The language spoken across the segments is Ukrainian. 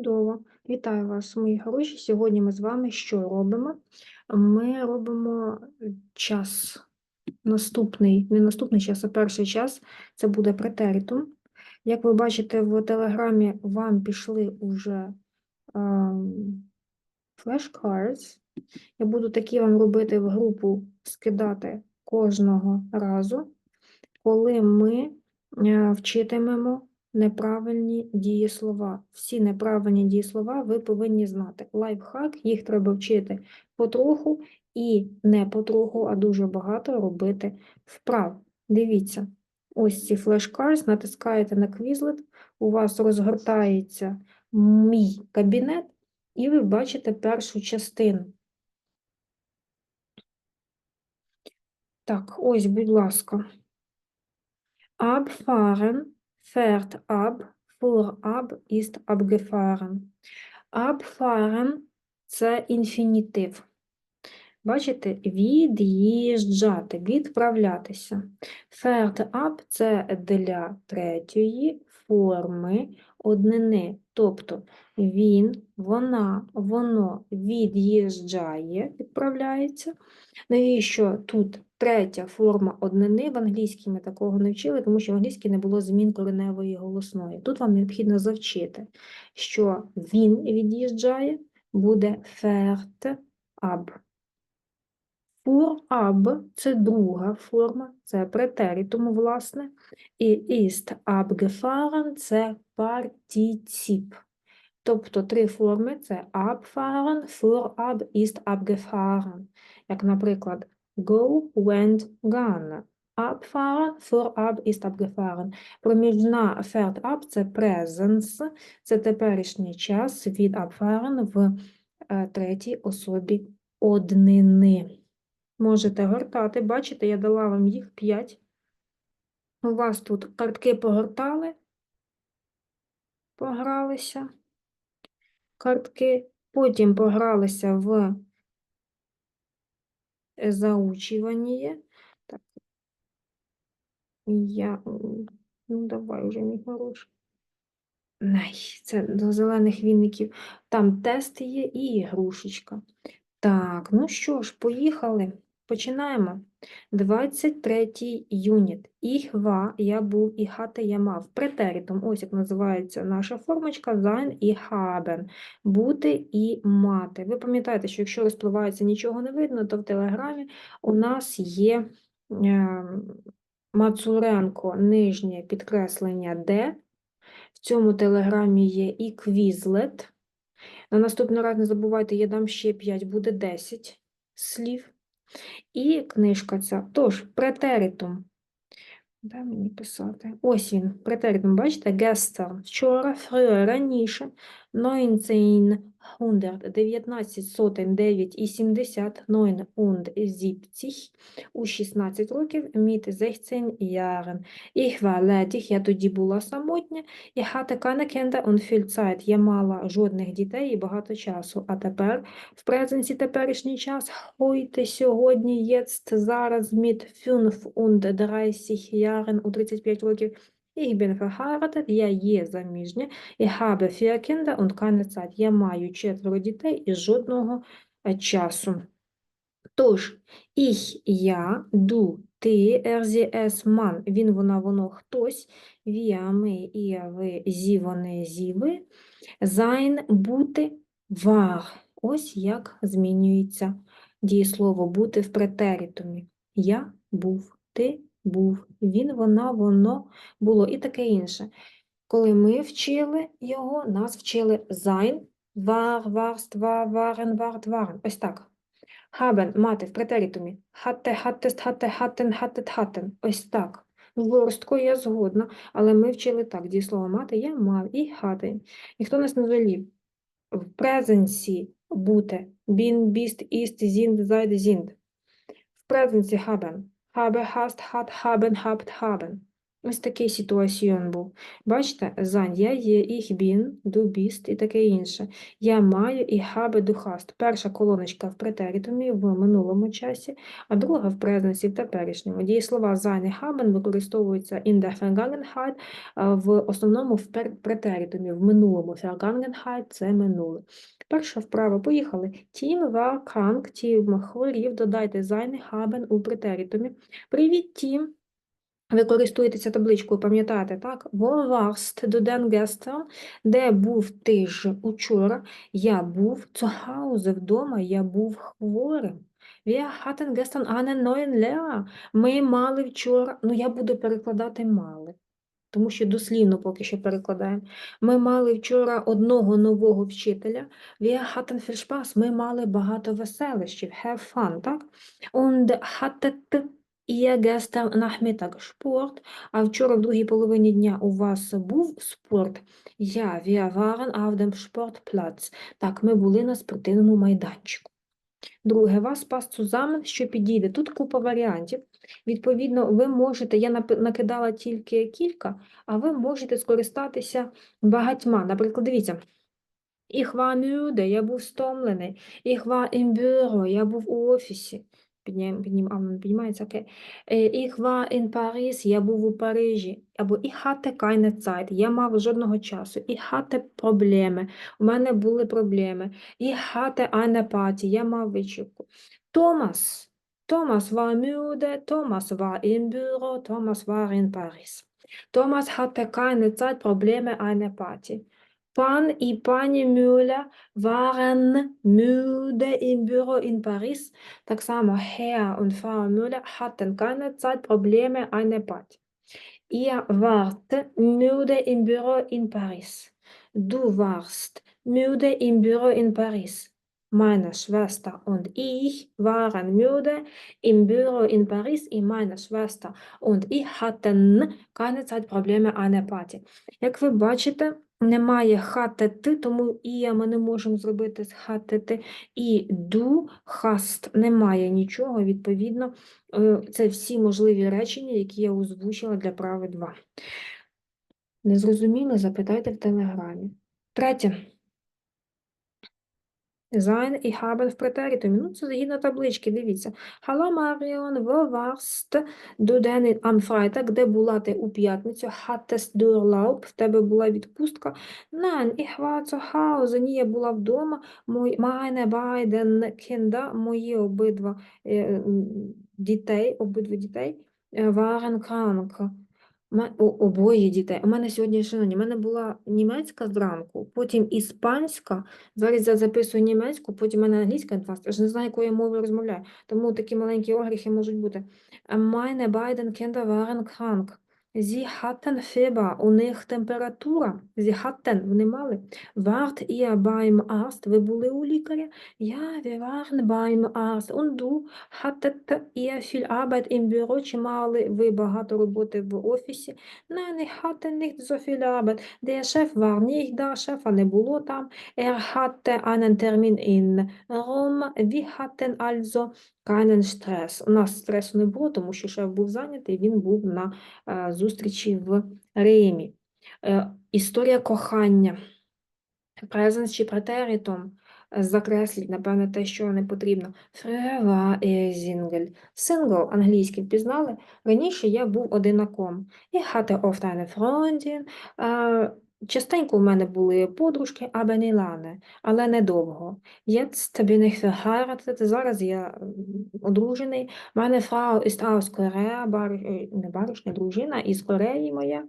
Чудово. Вітаю вас, мої хороші. Сьогодні ми з вами що робимо? Ми робимо час наступний, не наступний час, а перший час. Це буде претеритум. Як ви бачите, в Телеграмі вам пішли уже ем, flashcards. Я буду такі вам робити в групу, скидати кожного разу, коли ми е, вчитимемо неправильні дієслова. Всі неправильні дієслова ви повинні знати. Лайфхак, їх треба вчити потроху і не потроху, а дуже багато робити вправ. Дивіться, ось ці флешкарds, натискаєте на Quizlet, у вас розгортається мій кабінет, і ви бачите першу частину. Так, ось, будь ласка. Abfahren, fährt ab, fuhr ab, ist abgefahren. Abfahren – це інфінітив. Бачите, від'їжджати, відправлятися. Fährt ab – це для третьої форми однини. Тобто він, вона, воно від'їжджає, відправляється. Навіщо тут третя форма однини? В англійській ми такого не вчили, тому що в англійській не було змін кореневої голосної. Тут вам необхідно завчити, що він від'їжджає, буде fährt ab. Фур аб це друга форма, це претеритум, власне, і ist abgefahren – це партіціп. Тобто три форми це abfahren, fuhr ab, ist abgefahren. Як, наприклад, go, went, gone. Abfahren, fuhr ab, ist abgefahren. Проміжна fährt ab – це presence, це теперішній час від abfahren в е, третій особі однини. Можете гортати. Бачите, я дала вам їх 5. У вас тут картки погортали, погралися. Картки, потім погралися в заучування. Так. Я, ну, давай вже, мій хороший. Це до зелених вінників. Там тест є і ігрушечка. Так, ну що ж, поїхали. Починаємо. 23 юніт. War, я був, і hatte, я мав. Претеритум, ось як називається наша формочка, sein і haben. Бути і мати. Ви пам'ятаєте, що якщо розпливається, нічого не видно, то в Телеграмі у нас є е, Мацуренко нижнє підкреслення Д. В цьому телеграмі є і Quizlet. На наступний раз не забувайте, я дам ще 5, буде 10 слів. І книжка ця. Тож, претеритум. Де мені писати? Ось він, претеритум, бачите? Гестер. Вчора, фрüher, раніше, 1900, 19 сотень, 9 і 70, 9 und 70, у 16 років, mit 16 Jahren. Ich war ledig, я тоді була самотня, ich hatte keine Kinder und viel Zeit, я мала жодних дітей і багато часу. А тепер, в презенці теперішній час, heute, сьогодні, jetzt, зараз, mit 35 Jahren, у 35 років, Ich bin verheiratet, я є заміжня, ich habe vier Kinder und keine Zeit. Я маю четверо дітей і жодного е, часу. Тож, ich, я, du, ти, er, sie, es, man, він, вона, воно, хтось, wir, ми, ihr, ви, sie, вони, зі, ви, sein, бути, war. Ось як змінюється дієслово бути в претеритумі. Я був, ти був, він, вона, воно було і таке інше. Коли ми вчили його, нас вчили sein, war, warst, war, waren, wart, waren. Ось так. Haben, мати в претеритумі. Hatte, hattest, hatte, hatten, hattet, hatten. Ось так. Жорстко, я згодна, але ми вчили так. Дієслово мати я мав і hatte. Ніхто нас не велів. В презенсі бути. Bin, bist, ist, sind, seid, sind. В презенсі haben. Habe, hast, hat, haben, habt, haben. Ось такий ситуаціон був. Бачите, зань, я є, bin, du bist і таке інше. Я маю і du hast. Перша колоночка в претеритумі в минулому часі, а друга в презенсі в теперішньому. Дієслова sein і haben використовуються in der Vergangenheit, в основному в претеритумі, в минулому. Vergangenheit – це минуле. Перша вправа, поїхали. Тім war krank, Тім хворів, додайте і haben у претеритумі. Привіт, Тім. Ви користуєтеся табличкою, пам'ятаєте, так? Du denn gestern? Де був ти ж учора? Я був Hause, вдома, я був хворим. Wir hatten gestern einen neuen Lehrer. Ми мали вчора, ну я буду перекладати мали, тому що дослівно поки що перекладаємо. Ми мали вчора одного нового вчителя. Wir hatten viel Spaß. Ми мали багато веселищів. Have fun, так? Und hattet ihr gestern Nachmittag Sport? А вчора в другій половині дня у вас був спорт? Ja, wir waren auf dem Sportplatz. Так, ми були на спортивному майданчику. Друге, вас пас zusammen, що підійде. Тут купа варіантів. Відповідно, ви можете, я накидала тільки кілька, а ви можете скористатися багатьма. Наприклад, дивіться. Ich war müde, я був стомлений. Ich war im Büro, я був у офісі. Піднім, піднім, піднімається, окей. Е, Ich war in Paris, я був у Парижі. Або ich hatte keine Zeit, я мав жодного часу. Ich hatte Probleme, у мене були проблеми. Ich hatte eine Party, я мав вечірку. Томас, Томас war müde, Thomas war im Büro, Thomas war in Paris. Thomas hatte keine Zeit, Probleme, eine Party. Пан і пані Мюля waren müde im Büro in Paris. Так само Herr und Frau Müller hatten keine Zeit, Probleme, eine Party. Ihr wart müde im Büro in Paris. Du warst müde im Büro in Paris. Meine Schwester und ich waren müde im Büro in Paris. Und meine Schwester und ich hatten keine Zeit, Probleme, eine Party. Як ви бачите, немає хатети, тому і ми не можемо зробити з хатети. І ду, хаст немає нічого, відповідно, е, це всі можливі речення, які я озвучила для прави 2. Не зрозуміли? Запитайте в телеграмі. Третє. Sein і haben в претеритумі. Ну, це згідно таблички, дивіться. Hallo Marion, wo warst du denn am Freitag? Де була ти у п'ятницю? Hattest du Urlaub? В тебе була відпустка? Nein, ich war zu Hause. Ні, я була вдома. Meine beiden Kinder, мої обидва е, дітей, обидва дітей, е, waren krank. О- Обоє дітей. У мене сьогодні, шановні, у мене була німецька зранку, потім іспанська, Зараз я записую німецьку, потім у мене англійська адванс. Я ж не знаю, якою мовою розмовляю. Тому такі маленькі огріхи можуть бути. Meine beiden Kinder waren krank. Hatten Fieber. У них температура. Hatten, вони мали. Wart ihr beim Arzt? Ви були у лікаря? Ja, wir waren beim Arzt. Und du hattet ihr viel Arbeit? Чи мали ви багато роботи в офісі? Nein, ich hatte nicht so viel Arbeit. Der Chef war nicht da, шефа не було там. Er hatte einen Termin in Rom. Wir hatten also keinen Stress. У нас стресу не було, тому що шеф був зайнятий, він був на е, зустрічі в Римі. Е, історія кохання. Presens чи претеритум. Закресліть, напевне, те, що не потрібно. Er Single. Single англійський впізнали. Раніше я був одинаком. Hatte oft eine Freundin. Е, Частенько в мене були подружки, aber не але недовго. Jetzt bin ich verheiratet, зараз я одружений. Meine Frau ist aus Korea, бар... е, не баришня, дружина із Кореї моя.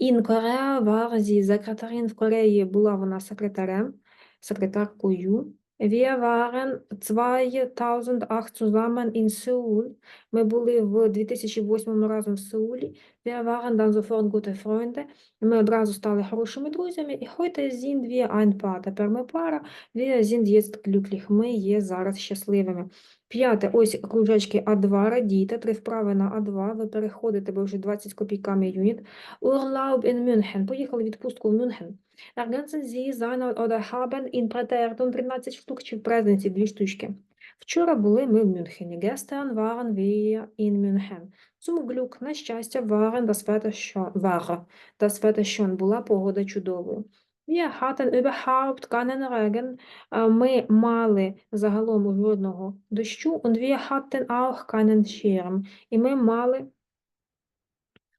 In Korea war sie Sekretärin, в Кореї була вона секретарем, секретаркою. Wir waren 2008 zusammen in Seoul. Ми були в 2008 разом в Сеулі. Wir waren dann sofort gute Freunde. Ми одразу стали хорошими друзями. І heute sind wir ein Paar. Тепер ми пара. Wir sind jetzt glücklich. Ми є зараз щасливими. П'яте, ось кружечки А2, радійте, три вправи на А2, ви переходите, бо вже 20 копійками юніт. Urlaub in München, поїхали відпустку в Мюнхен. Ergänzen Sie seine oder haben in Präteritum 13 штук чи в презенці 2 штучки. Вчора були ми в Мюнхені. Gestern waren wir in München. Zum Glück, на щастя, waren das Wetter schon, war das Wetter schon, була погода чудовою. Wir hatten überhaupt keinen Regen. Е, Ми мали загалом жодного дощу. Und wir hatten auch keinen Schirm. І ми мали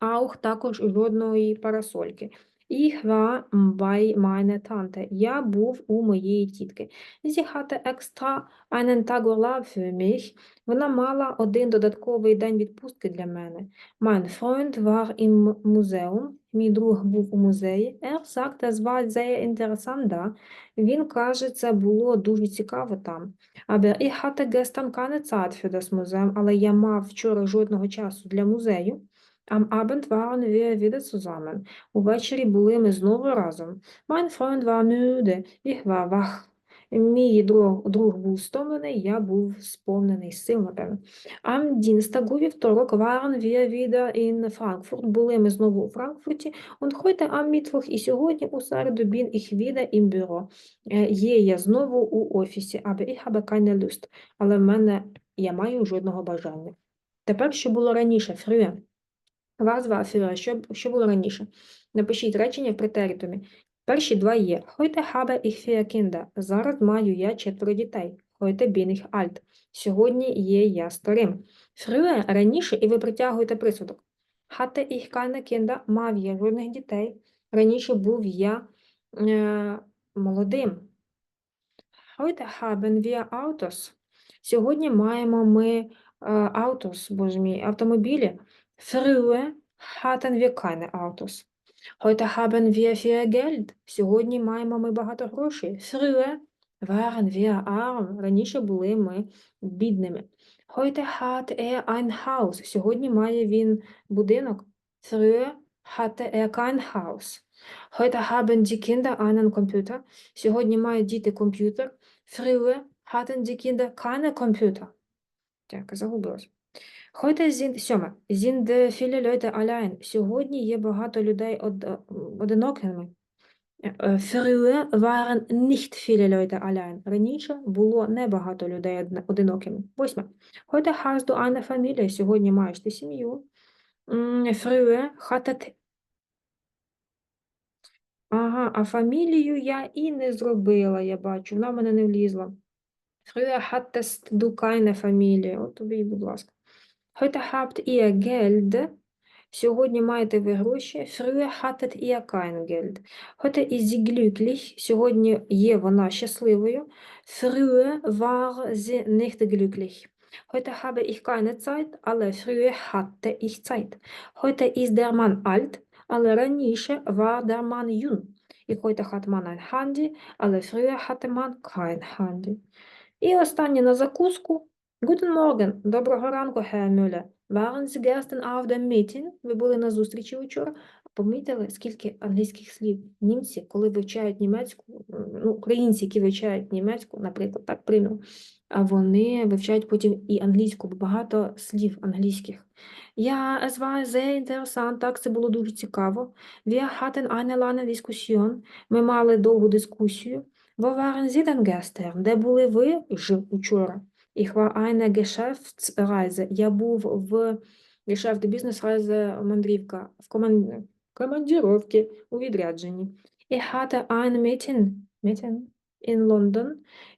auch також жодної парасольки. Ich war bei meiner Tante. Я був у моєї тітки. Sie hatte extra einen Tag Urlaub für mich. Вона мала один додатковий день відпустки для мене. Mein Freund war im Museum. Мій друг був у музеї. Er sagt, das war sehr interessant da. Він каже, це було дуже цікаво там. Aber ich hatte gestern keine Zeit für das Museum, але я мав вчора жодного часу для музею. Am Abend waren wir wieder zusammen. Увечері були ми знову разом. Mein Freund war müde, ich war wach. Мій друг, друг був стомлений, я був сповнений сил. Am Dienstag вівторок waren wir wieder in Frankfurt. Були ми знову у Франкфурті. Und heute am Mittwoch і сьогодні у середу bin ich wieder im Büro. Є я знову у офісі, aber ich habe keine Lust. Але в мене я маю жодного бажання. Тепер, що було раніше, früher. War früher? Що, що було раніше? Напишіть речення в претеритумі. Перші два є. Habe ich vier Kinder. Зараз маю я четверо дітей. Bin ich alt. Сьогодні є я старим. Früher – раніше, і ви притягуєте присудок. Hatte ich keine Kinder. Мав я жодних дітей. Раніше був я е, молодим. Heute haben wir Autos. Сьогодні маємо ми е, боже мій, автомобілі. Früher hatten wir keine Autos. Heute haben wir viel Geld. Сьогодні маємо ми багато грошей. Früher waren wir arm. Раніше були ми бідними. Heute hat er ein Haus. Сьогодні має він будинок. Früher hatte er kein Haus. Heute haben die Kinder einen Computer. Сьогодні мають діти комп'ютер. Früher hatten die Kinder keine Computer. Так, загубилась. Heute sind, сьоме, sind viele Leute allein. Сьогодні є багато людей од, е, одинокими. Früher waren nicht viele Leute allein. Раніше було небагато людей одинокими. Восьме. Heute hast du eine Familie. Сьогодні маєш ти сім'ю. Früher hattet... Ага, а фамілію я і не зробила, я бачу. Вона в мене не влізла. Früher hattest du keine. От тобі, будь ласка. Heute habt ihr Geld. Сьогодні маєте ви гроші. Früher hattet ihr kein Geld. Heute ist sie glücklich. Сьогодні є вона щасливою. Früher war sie nicht glücklich. Heute habe ich keine Zeit, але früher hatte ich Zeit. Heute ist der Mann alt, але раніше war der Mann jung. І heute hat man ein Handy, але früher hatte man kein Handy. І останнє на закуску. Guten Morgen, доброго ранку, Herr Müller. Waren Sie gestern auf dem Meeting? Ви були на зустрічі вчора? Помітили, скільки англійських слів німці, коли вивчають німецьку, ну, українці, які вивчають німецьку, наприклад, так приймемо, а вони вивчають потім і англійську, бо багато слів англійських. Ja, es war sehr interessant, так, це було дуже цікаво. Wir hatten eine lange Diskussion. Ми мали довгу дискусію. Wo waren Sie denn gestern? Де були ви ж? Ich war eine Geschäftsreise. Я був в Geschäft Businessreise мандрівка, в коман... у відрядженні. Ich hatte ein Meeting, Meeting in London.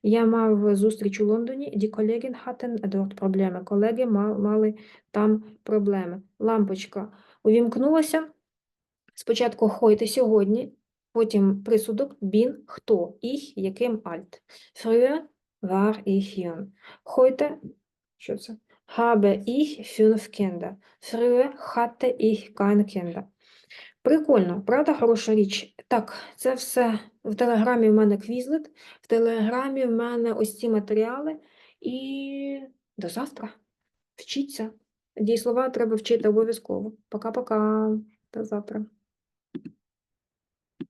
Я мав зустріч у Лондоні. Die Kollegen hatten dort Probleme. Колеги мали там проблеми. Лампочка увімкнулася. Спочатку heute сьогодні, потім присудок bin, хто, ich, яким alt. Früher war ich jung. Heute, що це? Habe ich fünf Kinder. Früher hatte ich keine Kinder. Прикольно, правда, хороша річ? Так, це все в Телеграмі в мене квізлет, в Телеграмі в мене ось ці матеріали. І до завтра. Вчіться. Дієслова треба вчити обов'язково. Пока-пока. До завтра.